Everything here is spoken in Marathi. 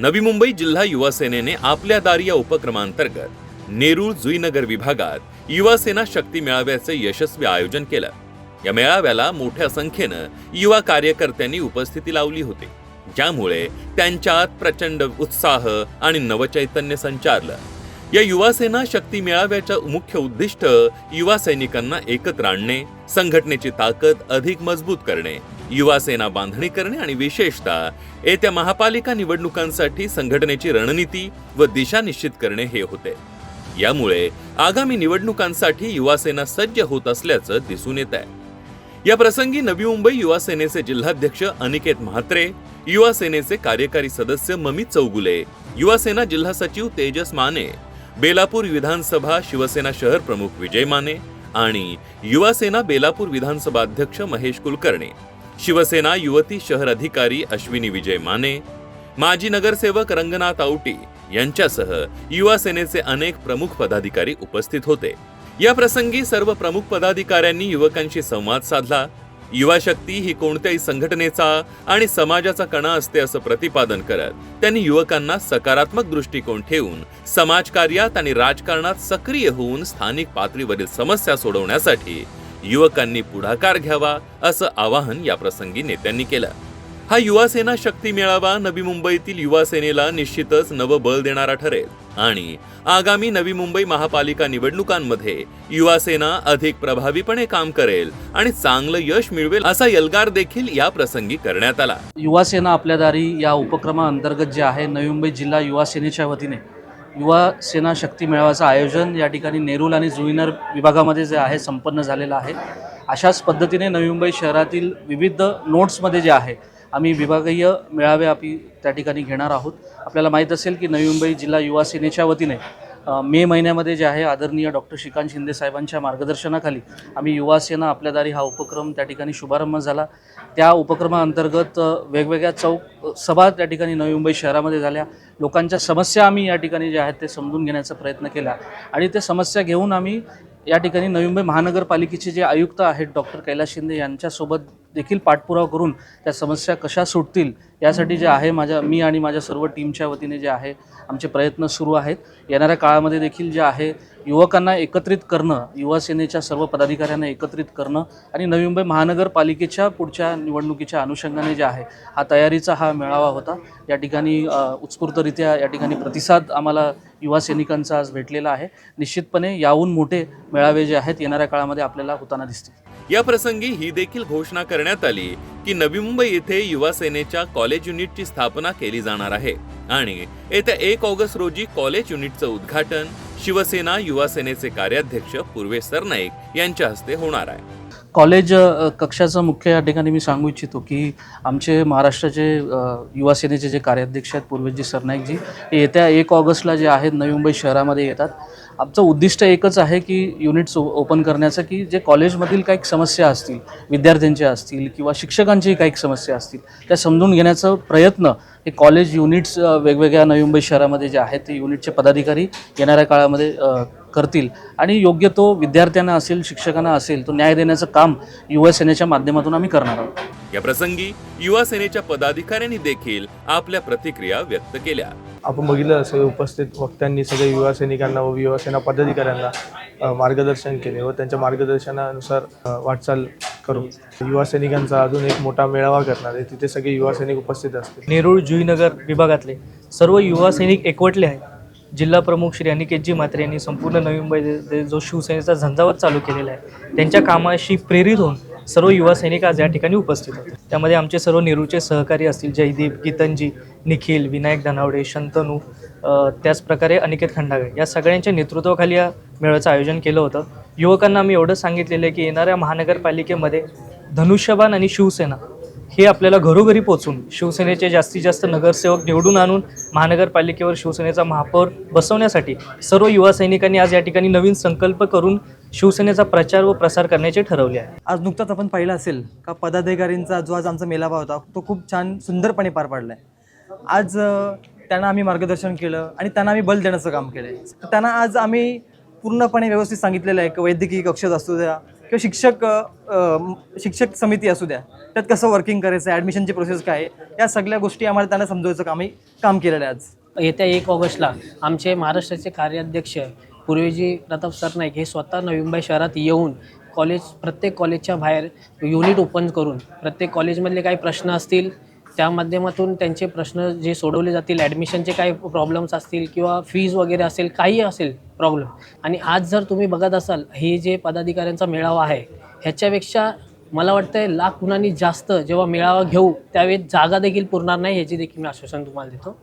नवी मुंबई जिल्हा युवा सेनेने आपल्या दारी या उपक्रमांतर्गत नेरूळ जुईनगर विभागात युवा सेना शक्ती मेळाव्याचे यशस्वी आयोजन केलं. या मेळाव्याला मोठ्या संख्येनं युवा कार्यकर्त्यांनी उपस्थिती लावली होती. ज्यामुळे त्यांच्यात प्रचंड उत्साह आणि नवचैतन्य संचारलं. या युवा सेना शक्ती मेळाव्याचं मुख्य उद्दिष्ट युवा सैनिकांना एकत्र आणणे संघटनेची ताकद अधिक मजबूत करणे युवासेना बांधणी करणे आणि विशेषतः येत्या महापालिका निवडणुकांसाठी संघटनेची रणनीती व दिशा निश्चित करणे हे होते. यामुळे आगामी निवडणुकांसाठी युवासेना सज्ज होत असल्याचं दिसून येत आहे. या प्रसंगी नवी मुंबई युवा सेनेचे जिल्हाध्यक्ष अनिकेत म्हात्रे युवा सेनेचे कार्यकारी सदस्य ममित चौगुले युवासेना जिल्हा सचिव तेजस माने बेलापूर विधानसभा शिवसेना शहर प्रमुख विजय माने आणि युवासेना बेलापूर विधानसभा अध्यक्ष महेश कुलकर्णी. शिवसेना युवती शहर अधिकारी अश्विनी विजय माने माजी नगरसेवक रंगनाथ आवटी यांच्यासह युवा सेनेचे अनेक प्रमुख पदाधिकारी उपस्थित होते. या प्रसंगी सर्व प्रमुख पदाधिकाऱ्यांनी युवकांशी संवाद साधला. युवा शक्ती ही कोणत्याही संघटनेचा आणि समाजाचा कणा असते असं प्रतिपादन करत त्यांनी युवकांना सकारात्मक दृष्टिकोन ठेवून समाजकार्यात आणि राजकारणात सक्रिय होऊन स्थानिक पातळीवरील समस्या सोडवण्यासाठी युवकांनी पुढाकार घ्यावा असं आवाहन या प्रसंगी नेत्यांनी केलं. हा युवा सेना शक्ती मेळावा नवी मुंबईतील युवा सेनेला निश्चितच नवं बळ देणारा ठरेल. आणि आगामी नवी मुंबई महापालिका निवडणुकांमध्ये युवा सेना अधिक प्रभावीपणे काम करेल आणि चांगलं यश मिळवेल असा यलगार देखील या प्रसंगी करण्यात आला. युवा सेना आपल्या दारी या उपक्रमाअंतर्गत जे आहे नवी मुंबई जिल्हा युवा सेनेच्या वतीने युवा सेना शक्ती मेळाव्याचं आयोजन या ठिकाणी नेरूल आणि जुईनर विभागामध्ये जे आहे संपन्न झालेलं आहे. अशाच पद्धतीने नवी मुंबई शहरातील विविध नोट्समध्ये जे आहे आम्ही विभागीय मेळावे आम्ही त्या ठिकाणी घेणार आहोत. आपल्याला माहीत असेल की नवी मुंबई जिल्हा युवा सेनेच्या वतीने मे महिन्यामध्ये जे आहे आदरणीय डॉक्टर श्रीकांत शिंदे साहेबांच्या मार्गदर्शनाखाली आम्ही युवासेना आपल्यादारी आपल्या दारी हा उपक्रम त्या ठिकाणी शुभारंभ झाला. त्या उपक्रमाअंतर्गत वेगवेगळ्या चौक सभा त्या ठिकाणी नवी मुंबई शहरामध्ये झाल्या. लोकांच्या समस्या आम्ही या ठिकाणी ज्या आहेत ते समजून घेण्याचा प्रयत्न केला आणि ते समस्या घेऊन आम्ही या ठिकाणी नवी मुंबई महानगरपालिकेचे जे आयुक्त आहेत डॉक्टर कैलास शिंदे यांच्यासोबत देखील पाठपुरावा करून त्या समस्या कशा सुटतील यासाठी जे आहे माझ्या मी आणि माझ्या सर्व टीमच्या वतीने जे आहे आमचे प्रयत्न सुरू आहेत. येणाऱ्या काळामध्ये देखील जे आहे युवकांना एकत्रित करणं युवासेनेच्या सर्व पदाधिकाऱ्यांना एकत्रित करणं आणि नवी मुंबई महानगरपालिकेच्या पुढच्या निवडणुकीच्या अनुषंगाने जे आहे हा तयारीचा हा मेळावा होता. या ठिकाणी उत्स्फूर्तरित्या या ठिकाणी प्रतिसाद आम्हाला युवा सैनिकांचा आज भेटलेला आहे. निश्चितपणे याहून मोठे मेळावे जे आहेत येणाऱ्या काळामध्ये आपल्याला होताना दिसतील. या प्रसंगी ही देखील घोषणा करण्यात आली की नवी मुंबई येथे युवा सेनेच्या कॉलेज कॉलेज युनिटची स्थापना केली जाणार आहे. आणि येत्या एक ऑगस्ट रोजी कॉलेज युनिटचं उद्घाटन शिवसेना युवा सेनेचे कार्याध्यक्ष पूर्वेश सरनाईक यांच्या हस्ते होणार आहे. कॉलेज कक्षाचं मुख्य या ठिकाणी मी सांगू इच्छितो की आमचे महाराष्ट्राचे युवा सेनेचे जे कार्याध्यक्ष आहेत पूर्वजी सरनाईकजी हे येत्या एक ऑगस्टला जे आहेत नवी मुंबई शहरामध्ये येतात. आमचं उद्दिष्ट एकच आहे की युनिट्स ओ- ओपन करण्याचं की जे कॉलेजमधील काही समस्या असतील विद्यार्थ्यांच्या असतील किंवा शिक्षकांच्याही काही समस्या असतील त्या समजून घेण्याचा प्रयत्न हे कॉलेज युनिट्स वेगवेगळ्या नवी मुंबई शहरामध्ये जे आहेत ते युनिटचे पदाधिकारी येणाऱ्या काळामध्ये करतील आणि योग्य तो विद्यार्थ्यांना असेल शिक्षकांना असेल तो न्याय देण्याचं काम युवा सेनेच्या माध्यमातून आम्ही करणार आहोत. या प्रसंगी युवा सेनेच्या पदाधिकाऱ्यांनी देखील आपल्या प्रतिक्रिया व्यक्त केल्या. आपण बघितलं सगळे उपस्थित वक्त्यांनी सगळे युवा सैनिकांना व युवा सेना पदाधिकाऱ्यांना मार्गदर्शन केले व त्यांच्या मार्गदर्शनानुसार वाटचाल करू युवा सैनिकांचा अजून एक मोठा मेळावा करणार आहे. तिथे सगळे युवा सैनिक उपस्थित असतील. नेरूळ जुईनगर विभागातले सर्व युवा सैनिक एकवटले आहेत. जिल्हा प्रमुख श्री अनिकेतजी म्हात्रे यांनी संपूर्ण नवी मुंबई जो शिवसेनेचा झंझावत चालू केलेला आहे त्यांच्या कामाशी प्रेरित होऊन सर्व युवा सैनिक आज या ठिकाणी उपस्थित होते. त्यामध्ये आमचे सर्व नेहरूचे सहकारी असतील जयदीप गीतनजी निखिल विनायक धनावडे शंतनू त्याचप्रकारे अनिकेत खंडागळे या सगळ्यांच्या नेतृत्वाखाली या मेळाव्याचं आयोजन केलं होतं. युवकांना आम्ही एवढं सांगितलेलं आहे की येणाऱ्या महानगरपालिकेमध्ये धनुष्यबाण आणि शिवसेना हे आपल्याला घरोघरी पोचून शिवसेनेचे जास्तीत जास्त नगरसेवक निवडून आणून महानगरपालिकेवर शिवसेनेचा महापौर बसवण्यासाठी सर्व युवा सैनिकांनी आज या ठिकाणी नवीन संकल्प करून शिवसेनेचा प्रचार व प्रसार करण्याचे ठरवले आहे. आज नुकताच आपण पाहिलं असेल का पदाधिकारींचा जो आज आमचा मेलावा होता तो खूप छान सुंदरपणे पार पाडला आहे आज त्यांना आम्ही मार्गदर्शन केलं आणि त्यांना आम्ही बल देण्याचं काम केलं आहे त्यांना आज आम्ही पूर्णपणे व्यवस्थित सांगितलेलं आहे की वैद्यकीय कक्षात असू द्या किंवा शिक्षक अ, शिक्षक समिती असू द्या त्यात कसं वर्किंग करायचं आहे ॲडमिशनची प्रोसेस काय आहे या सगळ्या गोष्टी आम्हाला त्यांना समजवायचं कामही काम केलेलं आहे आज. येत्या एक ऑगस्टला आमचे महाराष्ट्राचे कार्याध्यक्ष पूर्वीजी प्रताप सरनाईक हे स्वतः नवी मुंबई शहरात येऊन कॉलेज प्रत्येक कॉलेजच्या बाहेर युनिट ओपन करून प्रत्येक कॉलेजमधले काही प्रश्न असतील त्या माध्यमातून त्यांचे प्रश्न जे सोडवले जातील ॲडमिशनचे काही प्रॉब्लेम्स असतील किंवा फीज वगैरे असेल काही असेल प्रॉब्लेम आणि आज जर तुम्ही बघत असाल हे जे पदाधिकाऱ्यांचा मेळावा आहे ह्याच्यापेक्षा मला वाटतंय लाख गुणांनी जास्त जेव्हा मेळावा घेऊ त्यावेळी जागा देखील पुरणार नाही ह्याची देखील मी आश्वासन तुम्हाला देतो.